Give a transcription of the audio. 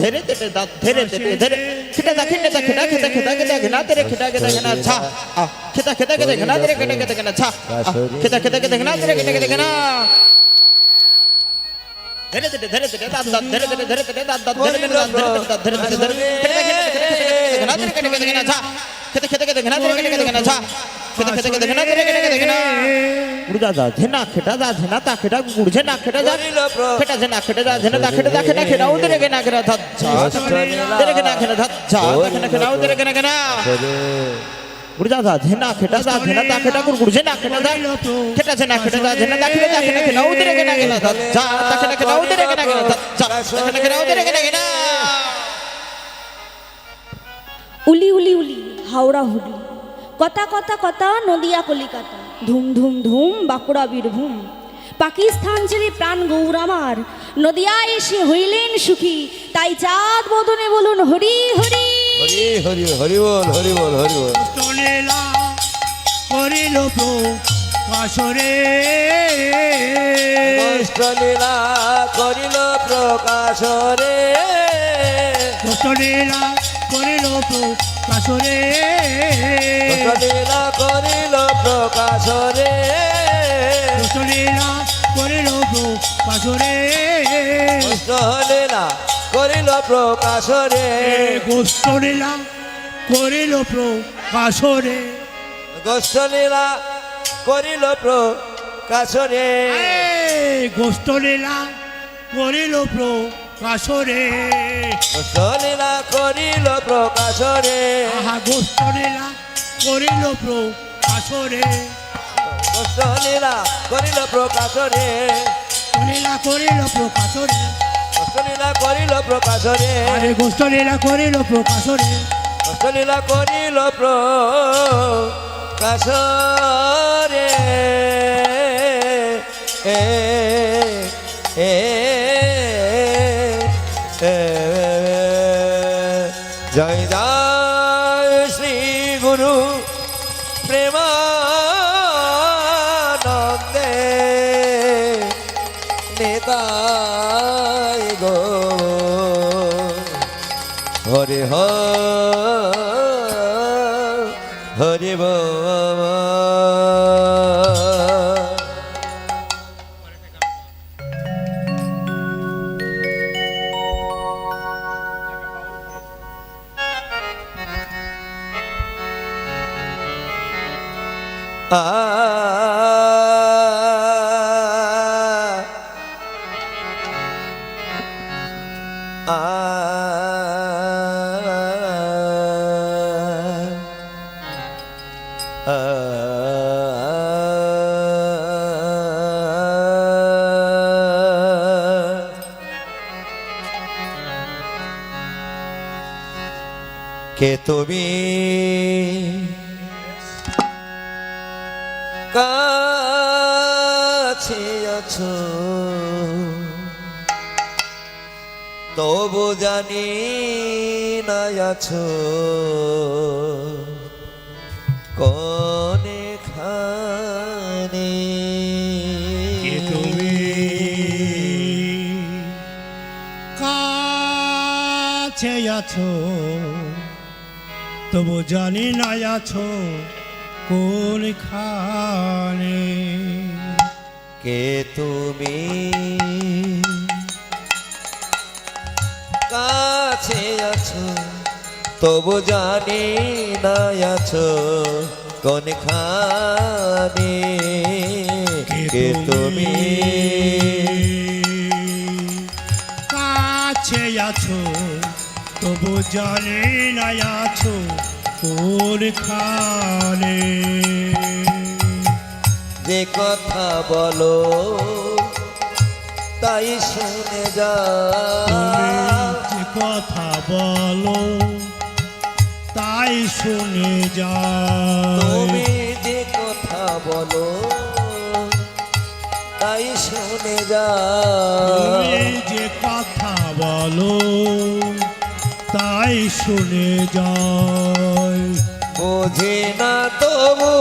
ধেরে ধেরে দা ধেরে ধেরে ধেরে খিটা দা খিটা দা খিটা খিটা খিটা খিটা খিটা তেরে খিটা খিটা খিটা ছা আ খিটা খিটা খিটা খিটা তেরে খিটা খিটা খিটা ছা আ, খিটা খিটা খিটা খিটা তেরে খিটা খিটা খিটা ধেরে ধেরে ধেরে ধেরে দা দা ধেরে ধেরে ধেরে ধেরে দা দা ধেরে ধেরে দা ধেরে ধেরে দা ধেরে ধেরে ধেরে খিটা খিটা খিটা খিটা খিটা তেরে খিটা খিটা খিটা ছা খিটা খিটা খিটা খিটা তেরে খিটা খিটা খিটা ছা খিটা খিটা খিটা খিটা উড়া যা ঝেনা খেটা যা ঝেনা তা খেটা গুড় ঝেনা খেটা যা খেটা ঝেনা খেটা যা ঝেনা তা খেটা যা খেটা খেটা উদরে গে না খেটা ধা তেরে গে না খেটা ধা খেটা খেটা উদরে গে না গে না উড় যা যা ঝেনা খেটা যা ঝেনা তা খেটা গুড় গুড় ঝেনা খেটা যা। খেটা ঝেনা খেটা যা ঝেনা তা খেটা যা খেটা খেটা উদরে গে না গে ধা তা খেটা খেটা উদরে গে না গে না ধা খেটা খেটা উদরে গে না গে না উলি উলি উলি হাওড়া হুগলি কথা কথা কথা নদিয়া কলিকাতা। ধুম ধুম ধুম বাঁকুড়া বীরভূম। পাকিস্তান ছেড়ে প্রাণ গৌর আমার। নদিয়া এসে হইলেন সুখী। তাই চাঁদ বদনে বলুন হরি হরি। হরি হরি হরি বল হরি বল হরি বল। করিল কাশরে কষ্ট করিল প্রকাশ লীলা করিল কাশরে। কষ্ট লীলা করিল প্রকাশ রে লীলা করিল কাশরে। কষ্ট লীলা করিল প্রকাশ রে গোষ্ঠ লীলা করিল কাশরে। কষ্ট লীলা করিল প্রকাশ রে করিল কাশরে কষ্ট লীলা করিল প্রকাশ রে আহা গোষ্ঠ লীলা করিল কাশরে কষ্ট লীলা করিল প্রকাশ রে লীলা করিল কাশরে কষ্ট লীলা করিল প্রকাশ রে আরে গোষ্ঠ লীলা করিল কাশরে কষ্টলীলা করিল প্রকাশ রে এ এ এ গুরু প্রেমানন্দে নেতায় হরে হরে বাবা কে তুমি কাছে আছো। তবু জানি না আছো। কনে খানে। আছো। তবু জানি না আছো। কোন খানে কে তুমি? কাছে আছো তবু জানি না আছো কোন খানে কে তুমি? কাছে আছো তবু জানি না আছো কোন খানে। যে কথা বলো তাই শুনে যা। যে কথা বলো তাই শুনে যা। তুমি যে কথা বলো তাই শুনে যা। যে কথা বলো তাই শুনে যা। বোঝে না তবু